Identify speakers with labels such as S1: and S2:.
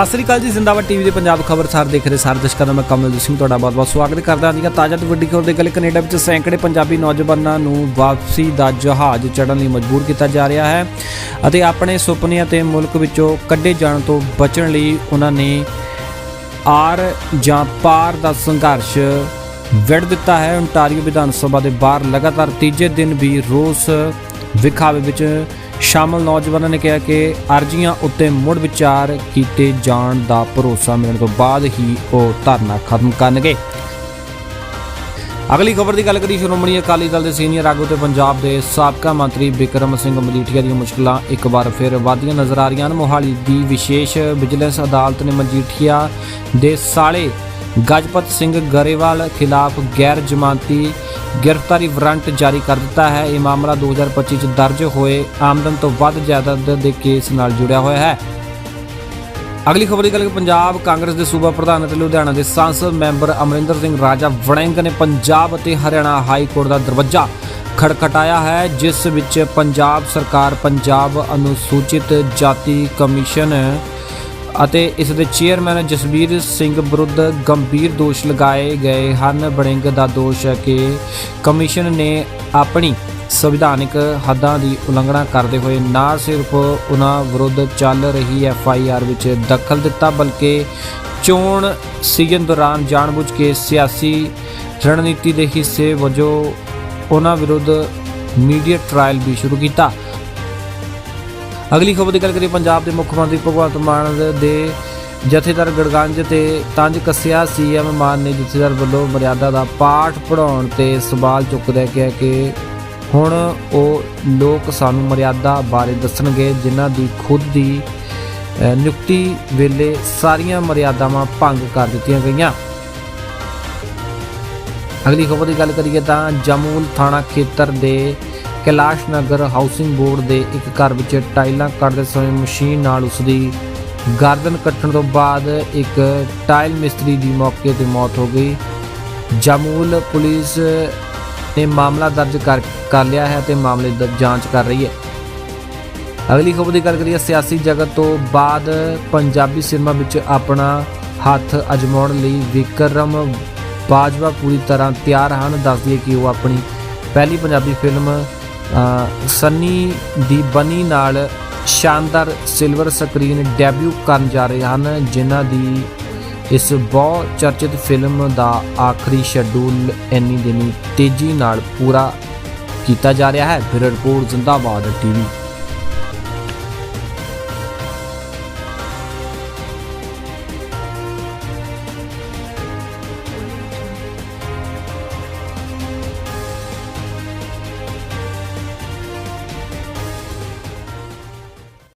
S1: ਸਤਿ ਸ੍ਰੀ ਅਕਾਲ ਜੀ, ਜ਼ਿੰਦਾਬਾਦ ਟੀਵੀ ਦੇ ਪੰਜਾਬ ਖਬਰਸਾਰ ਦੇਖ ਰਹੇ ਸਾਰੇ ਦਰਸ਼ਕਾਂ ਦਾ ਮੈਂ ਕਮਲਜੀਤ ਸਿੰਘ, ਤੁਹਾਡਾ ਬਹੁਤ-ਬਹੁਤ ਸਵਾਗਤ ਕਰਦਾ ਹਾਂ। ਦੀਆਂ ਤਾਜ਼ਾ ਤੇ ਵੱਡੀ ਖਬਰ ਦੇ ਗੱਲ ਕੈਨੇਡਾ ਵਿੱਚ ਸੈਂਕੜੇ ਪੰਜਾਬੀ ਨੌਜਵਾਨਾਂ ਨੂੰ ਵਾਪਸੀ ਦਾ ਜਹਾਜ਼ ਚੜ੍ਹਨ ਲਈ ਮਜਬੂਰ ਕੀਤਾ ਜਾ ਰਿਹਾ ਹੈ ਅਤੇ ਆਪਣੇ ਸੁਪਨਿਆਂ ਤੇ ਮੁਲਕ ਵਿੱਚੋਂ ਕੱਢੇ ਜਾਣ ਤੋਂ ਬਚਣ ਲਈ ਉਹਨਾਂ ਨੇ ਆਰ ਜਾਂ ਪਾਰ ਦਾ ਸੰਘਰਸ਼ ਵਿੜ ਦਿੱਤਾ ਹੈ। ਓਨਟਾਰੀਓ ਵਿਧਾਨ ਸਭਾ ਦੇ ਬਾਹਰ ਲਗਾਤਾਰ ਤੀਜੇ ਦਿਨ ਵੀ ਰੋਸ ਵਿਖਾਵੇ ਵਿੱਚ ਸ਼ਾਮਲ ਨੌਜਵਾਨਾਂ ਨੇ ਕਿਹਾ ਕਿ ਅਰਜ਼ੀਆਂ ਉੱਤੇ ਮੁੜ ਵਿਚਾਰ ਕੀਤੇ ਜਾਣ ਦਾ ਭਰੋਸਾ ਮਿਲਣ ਤੋਂ ਬਾਅਦ ਹੀ ਉਹ ਧਰਨਾ ਖਤਮ ਕਰਨਗੇ। ਅਗਲੀ ਖਬਰ ਦੀ ਗੱਲ ਕਰੀ ਸ਼੍ਰੋਮਣੀ ਅਕਾਲੀ ਦਲ ਦੇ ਸੀਨੀਅਰ ਆਗੂ ਤੇ ਪੰਜਾਬ ਦੇ ਸਾਬਕਾ ਮੰਤਰੀ ਬਿਕਰਮ ਸਿੰਘ ਮਜੀਠੀਆ ਦੀਆਂ ਮੁਸ਼ਕਲਾਂ ਇੱਕ ਵਾਰ ਫਿਰ ਵਧੀਆਂ ਨਜ਼ਰ ਆ ਰਹੀਆਂ ਹਨ। ਮੋਹਾਲੀ ਦੀ ਵਿਸ਼ੇਸ਼ ਵਿਜੀਲੈਂਸ ਅਦਾਲਤ ਨੇ ਮਜੀਠੀਆ ਦੇ ਸਾਲੇ ਗਜਪਤ ਸਿੰਘ ਗਰੇਵਾਲ ਖਿਲਾਫ ਗੈਰ ਜ਼ਮਾਨਤੀ ਗ੍ਰਿਫਤਾਰੀ ਵਾਰੰਟ ਜਾਰੀ ਕਰ ਦਿੱਤਾ ਹੈ। ਇਹ ਮਾਮਲਾ 2025 ਚ ਦਰਜ ਹੋਏ ਆਮਦਨ ਤੋਂ ਵੱਧ ਜਾਇਦਾਦ ਦੇ ਕੇਸ ਨਾਲ ਜੁੜਿਆ ਹੋਇਆ ਹੈ। ਅਗਲੀ ਖਬਰ ਦੀ ਗੱਲ ਪੰਜਾਬ ਕਾਂਗਰਸ ਦੇ ਸੂਬਾ ਪ੍ਰਧਾਨ ਅਤੇ ਲੁਧਿਆਣਾ ਦੇ ਸੰਸਦ ਮੈਂਬਰ ਅਮਰਿੰਦਰ ਸਿੰਘ ਰਾਜਾ ਵੜਿੰਗ ਨੇ ਪੰਜਾਬ ਅਤੇ ਹਰਿਆਣਾ ਹਾਈ ਕੋਰਟ ਦਾ ਦਰਵਾਜ਼ਾ ਖੜਖਟਾਇਆ ਹੈ, ਜਿਸ ਵਿੱਚ ਪੰਜਾਬ ਸਰਕਾਰ ਪੰਜਾਬ ਅਨੁਸੂਚਿਤ ਜਾਤੀ ਕਮਿਸ਼ਨ ਅਤੇ ਇਸ ਦੇ ਚੇਅਰਮੈਨ ਜਸਵੀਰ ਸਿੰਘ ਵਿਰੁੱਧ ਗੰਭੀਰ ਦੋਸ਼ ਲਗਾਏ ਗਏ ਹਨ। ਬੜਿੰਗ ਦਾ ਦੋਸ਼ ਹੈ ਕਿ ਕਮਿਸ਼ਨ ਨੇ ਆਪਣੀ ਸੰਵਿਧਾਨਿਕ ਹੱਦਾਂ ਦੀ ਉਲੰਘਣਾ ਕਰਦੇ ਹੋਏ ਨਾ ਸਿਰਫ ਉਹਨਾਂ ਵਿਰੁੱਧ ਚੱਲ ਰਹੀ ਐਫ ਆਈ ਆਰ ਵਿੱਚ ਦਖਲ ਦਿੱਤਾ, ਬਲਕਿ ਚੋਣ ਸੀਜ਼ਨ ਦੌਰਾਨ ਜਾਣਬੁੱਝ ਕੇ ਸਿਆਸੀ ਰਣਨੀਤੀ ਦੇ ਹਿੱਸੇ ਵਜੋਂ ਉਹਨਾਂ ਵਿਰੁੱਧ ਮੀਡੀਆ ਟ੍ਰਾਇਲ ਵੀ ਸ਼ੁਰੂ ਕੀਤਾ। ਅਗਲੀ ਖਬਰ ਦੀ ਗੱਲ ਕਰੀਏ ਪੰਜਾਬ ਦੇ ਮੁੱਖ ਮੰਤਰੀ ਭਗਵੰਤ ਮਾਨ ਦੇ ਜਥੇਦਾਰ ਗੜਗੰਜ ਤੇ ਤੰਜ ਕੱਸਿਆ ਸੀਐਮ ਮਾਨ ਨੇ ਜਥੇਦਾਰ ਵੱਲੋਂ ਮਰਿਆਦਾ ਦਾ ਪਾਠ ਪੜਾਉਣ ਤੇ ਸਵਾਲ ਚੁੱਕਦੇ ਕਿਹਾ ਕਿ ਹੁਣ ਉਹ ਲੋਕ ਸਾਨੂੰ ਮਰਿਆਦਾ ਬਾਰੇ ਦੱਸਣਗੇ, ਜਿਨ੍ਹਾਂ ਦੀ ਖੁਦ ਦੀ ਨਿਯੁਕਤੀ ਵੇਲੇ ਸਾਰੀਆਂ ਮਰਿਆਦਾਵਾਂ ਭੰਗ ਕਰ ਦਿੱਤੀਆਂ ਗਈਆਂ। ਅਗਲੀ ਖਬਰ ਦੀ ਗੱਲ ਕਰੀਏ ਤਾਂ ਜਮੂਲ ਥਾਣਾ ਖੇਤਰ ਦੇ ਕੈਲਾਸ਼ ਨਗਰ ਹਾਊਸਿੰਗ ਬੋਰਡ ਦੇ ਇੱਕ ਘਰ ਵਿੱਚ ਟਾਈਲਾਂ ਕੱਟਦੇ ਸਮੇਂ ਮਸ਼ੀਨ ਨਾਲ ਉਸ ਦੀ ਗਰਦਨ ਕੱਟਣ ਤੋਂ ਬਾਅਦ ਇੱਕ ਟਾਈਲ ਮਿਸਤਰੀ ਦੀ ਮੌਕੇ ਤੇ ਮੌਤ ਹੋ ਗਈ। ਜਮੂਲ ਪੁਲਿਸ ਨੇ ਮਾਮਲਾ ਦਰਜ ਕਰ ਕਰ ਲਿਆ ਹੈ ਤੇ ਮਾਮਲੇ ਦੀ ਜਾਂਚ ਕਰ ਰਹੀ ਹੈ। ਅਗਲੀ ਖਬਰ ਦੀ ਗੱਲ ਕਰੀਏ, ਸਿਆਸੀ ਜਗਤ ਤੋਂ ਬਾਅਦ ਪੰਜਾਬੀ ਸਿਨੇਮਾ ਵਿੱਚ ਆਪਣਾ ਹੱਥ ਅਜਮਾਉਣ ਲਈ ਵਿਕਰਮ ਬਾਜਵਾ ਪੂਰੀ ਤਰ੍ਹਾਂ ਤਿਆਰ ਹਨ। ਦੱਸਦੀ ਹੈ ਕਿ ਉਹ ਆਪਣੀ ਪਹਿਲੀ ਪੰਜਾਬੀ ਫਿਲਮ ਸੰਨੀ ਦੀ ਬਨੀ ਨਾਲ ਸ਼ਾਨਦਾਰ ਸਿਲਵਰ ਸਕਰੀਨ ਡੈਬਿਊ ਕਰਨ ਜਾ ਰਹੇ ਹਨ, ਜਿਨ੍ਹਾਂ ਦੀ ਇਸ ਬਹੁ ਚਰਚਿਤ ਫਿਲਮ ਦਾ ਆਖਰੀ ਸ਼ੈਡਿਊਲ ਇੰਨੀ ਦਿਨੀ ਤੇਜ਼ੀ ਨਾਲ ਪੂਰਾ ਕੀਤਾ ਜਾ ਰਿਹਾ ਹੈ। ਫਿਰ ਰਿਪੋਰਟ, ਜ਼ਿੰਦਾਬਾਦ ਟੀਵੀ